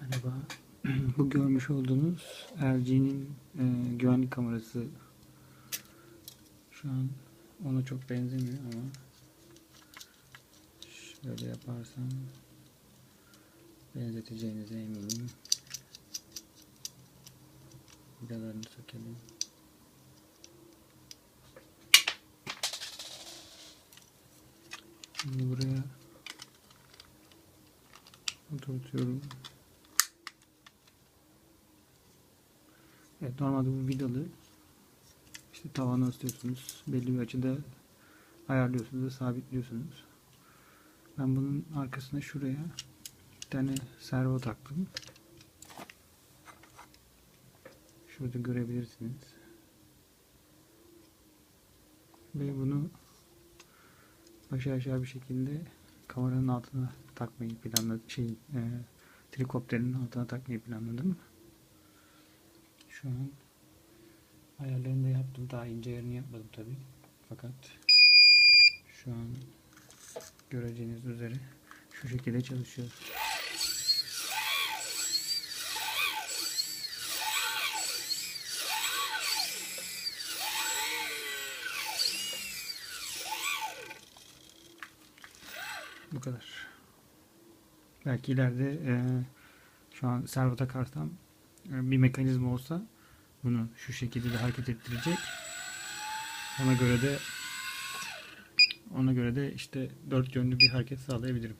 Merhaba. Bu görmüş olduğunuz LG'nin e, güvenlik kamerası. Şu an ona çok benzemiyor ama şöyle yaparsam benzeteceğinize eminim. Vidalarını sökelim. Şimdi buraya oturtuyorum. Evet normalde bu vidalı işte tavana asıyorsunuz. Belli bir açıda ayarlıyorsunuz ve sabitliyorsunuz. Ben bunun arkasına şuraya bir tane servo taktım. Şurada görebilirsiniz. Ve bunu aşağı aşağı bir şekilde kameranın altına takmayı planladım. Şey, e, trikopterin altına takmayı planladım. Şu an ayarlarını da yaptım. Daha ince yerini yapmadım tabi. Fakat şu an göreceğiniz üzere şu şekilde çalışıyor. Bu kadar. Belki ileride e, şu an servo takarsam e, bir mekanizma olsa bunu şu şekilde de hareket ettirecek. Ona göre de ona göre de işte dört yönlü bir hareket sağlayabilirim.